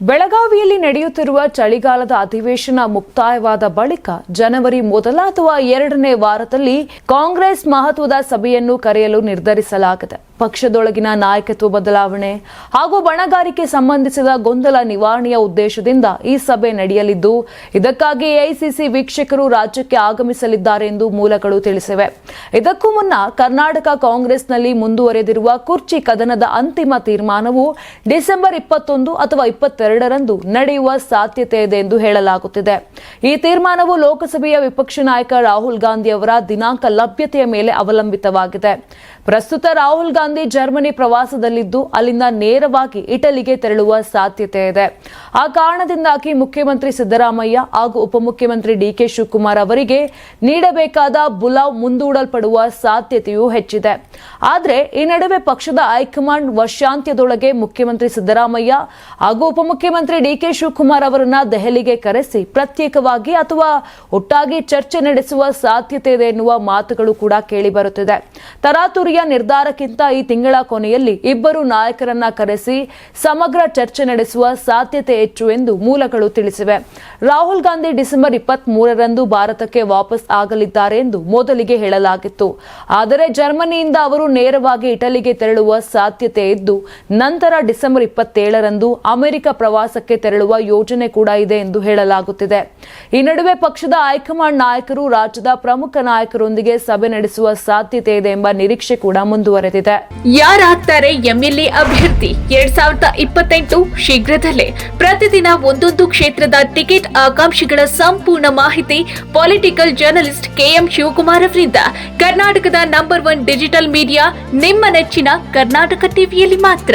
ಬೆಳಗಾವಿಯಲ್ಲಿ ನಡೆಯುತ್ತಿರುವ ಚಳಿಗಾಲದ ಅಧಿವೇಶನ ಮುಕ್ತಾಯವಾದ ಬಳಿಕ ಜನವರಿ ಮೊದಲ ಅಥವಾ ಎರಡನೇ ವಾರದಲ್ಲಿ ಕಾಂಗ್ರೆಸ್ ಮಹತ್ವದ ಸಭೆಯನ್ನು ಕರೆಯಲು ನಿರ್ಧರಿಸಲಾಗಿದೆ. ಪಕ್ಷದೊಳಗಿನ ನಾಯಕತ್ವ ಬದಲಾವಣೆ ಹಾಗೂ ಬಣಗಾರಿಕೆ ಸಂಬಂಧಿಸಿದ ಗೊಂದಲ ನಿವಾರಣೆಯ ಉದ್ದೇಶದಿಂದ ಈ ಸಭೆ ನಡೆಯಲಿದ್ದು, ಇದಕ್ಕಾಗಿ ಎಐಸಿಸಿ ವೀಕ್ಷಕರು ರಾಜ್ಯಕ್ಕೆ ಆಗಮಿಸಲಿದ್ದಾರೆ ಎಂದು ಮೂಲಗಳು ತಿಳಿಸಿವೆ. ಇದಕ್ಕೂ ಮುನ್ನ ಕರ್ನಾಟಕ ಕಾಂಗ್ರೆಸ್ನಲ್ಲಿ ಮುಂದುವರೆದಿರುವ ಕುರ್ಚಿ ಕದನದ ಅಂತಿಮ ತೀರ್ಮಾನವು ಡಿಸೆಂಬರ್ ಇಪ್ಪತ್ತೊಂದು ಅಥವಾ ಇಪ್ಪತ್ತೆರಡರಂದು ನಡೆಯುವ ಸಾಧ್ಯತೆ ಇದೆ ಎಂದು ಹೇಳಲಾಗುತ್ತಿದೆ. ಈ ತೀರ್ಮಾನವು ಲೋಕಸಭೆಯ ವಿಪಕ್ಷ ನಾಯಕ ರಾಹುಲ್ ಗಾಂಧಿ ಅವರ ದಿನಾಂಕ ಲಭ್ಯತೆಯ ಮೇಲೆ ಅವಲಂಬಿತವಾಗಿದೆ. ಪ್ರಸ್ತುತ ರಾಹುಲ್ ಗಾಂಧಿ ಜರ್ಮನಿ ಪ್ರವಾಸದಲ್ಲಿದ್ದು ಅಲ್ಲಿಂದ ನೇರವಾಗಿ ಇಟಲಿಗೆ ತೆರಳುವ ಸಾಧ್ಯತೆ ಇದೆ. ಆ ಕಾರಣದಿಂದಾಗಿ ಮುಖ್ಯಮಂತ್ರಿ ಸಿದ್ದರಾಮಯ್ಯ ಹಾಗೂ ಉಪಮುಖ್ಯಮಂತ್ರಿ ಡಿಕೆ ಶಿವಕುಮಾರ್ ಅವರಿಗೆ ನೀಡಬೇಕಾದ ಬುಲಾವ್ ಮುಂದೂಡಲ್ಪಡುವ ಸಾಧ್ಯತೆಯೂ ಹೆಚ್ಚಿದೆ. ಆದರೆ ಈ ನಡುವೆ ಪಕ್ಷದ ಹೈಕಮಾಂಡ್ ವರ್ಷಾಂತ್ಯದೊಳಗೆ ಮುಖ್ಯಮಂತ್ರಿ ಸಿದ್ದರಾಮಯ್ಯ ಹಾಗೂ ಉಪಮುಖ್ಯಮಂತ್ರಿ ಡಿಕೆ ಶಿವಕುಮಾರ್ ಅವರನ್ನ ದೆಹಲಿಗೆ ಕರೆಸಿ ಪ್ರತ್ಯೇಕವಾಗಿ ಅಥವಾ ಒಟ್ಟಾಗಿ ಚರ್ಚೆ ನಡೆಸುವ ಸಾಧ್ಯತೆ ಇದೆ ಎನ್ನುವ ಮಾತುಗಳು ಕೂಡ ಕೇಳಿಬರುತ್ತಿದೆ ತರಾತುರಿಯ ನಿರ್ಧಾರಕ್ಕಿಂತ ಈ ತಿಂಗಳ ಕೊನೆಯಲ್ಲಿ ಇಬ್ಬರು ನಾಯಕರನ್ನ ಕರೆಸಿ ಸಮಗ್ರ ಚರ್ಚೆ ನಡೆಸುವ ಸಾಧ್ಯತೆ ಹೆಚ್ಚು ಎಂದು ಮೂಲಗಳು ತಿಳಿಸಿವೆ. ರಾಹುಲ್ ಗಾಂಧಿ ಡಿಸೆಂಬರ್ ಇಪ್ಪತ್ತ್ ಮೂರರಂದು ಭಾರತಕ್ಕೆ ವಾಪಸ್ ಆಗಲಿದ್ದಾರೆ ಎಂದು ಮೊದಲಿಗೆ ಹೇಳಲಾಗಿತ್ತು. ಆದರೆ ಜರ್ಮನಿಯಿಂದ ಅವರು ನೇರವಾಗಿ ಇಟಲಿಗೆ ತೆರಳುವ ಸಾಧ್ಯತೆ ಇದ್ದು, ನಂತರ ಡಿಸೆಂಬರ್ ಇಪ್ಪತ್ತೇಳರಂದು ಅಮೆರಿಕ ಪ್ರವಾಸಕ್ಕೆ ತೆರಳುವ ಯೋಜನೆ ಕೂಡ ಇದೆ ಎಂದು ಹೇಳಲಾಗುತ್ತಿದೆ. ಈ ನಡುವೆ ಪಕ್ಷದ ಹೈಕಮಾಂಡ್ ನಾಯಕರು ರಾಜ್ಯದ ಪ್ರಮುಖ ನಾಯಕರೊಂದಿಗೆ ಸಭೆ ನಡೆಸುವ ಸಾಧ್ಯತೆ ಇದೆ ಎಂಬ ನಿರೀಕ್ಷೆ ಕೂಡ ಮುಂದುವರೆದಿದೆ. ಯಾರಾಗ್ತಾರೆ ಎಂಎಲ್ಎ ಅಭ್ಯರ್ಥಿ? ಎರಡ್ ಸಾವಿರದ ಇಪ್ಪತ್ತೆಂಟು ಶೀಘ್ರದಲ್ಲೇ ಪ್ರತಿದಿನ ಒಂದೊಂದು ಕ್ಷೇತ್ರದ ಟಿಕೆಟ್ ಆಕಾಂಕ್ಷಿಗಳ ಸಂಪೂರ್ಣ ಮಾಹಿತಿ ಪೊಲಿಟಿಕಲ್ ಜರ್ನಲಿಸ್ಟ್ ಕೆಎಂ ಶಿವಕುಮಾರ್ ಅವರಿಂದ. ಕರ್ನಾಟಕದ ನಂಬರ್ ಒನ್ ಡಿಜಿಟಲ್ ಮೀಡಿಯಾ ನಿಮ್ಮ ನೆಚ್ಚಿನ ಕರ್ನಾಟಕ ಟಿವಿಯಲ್ಲಿ ಮಾತ್ರ.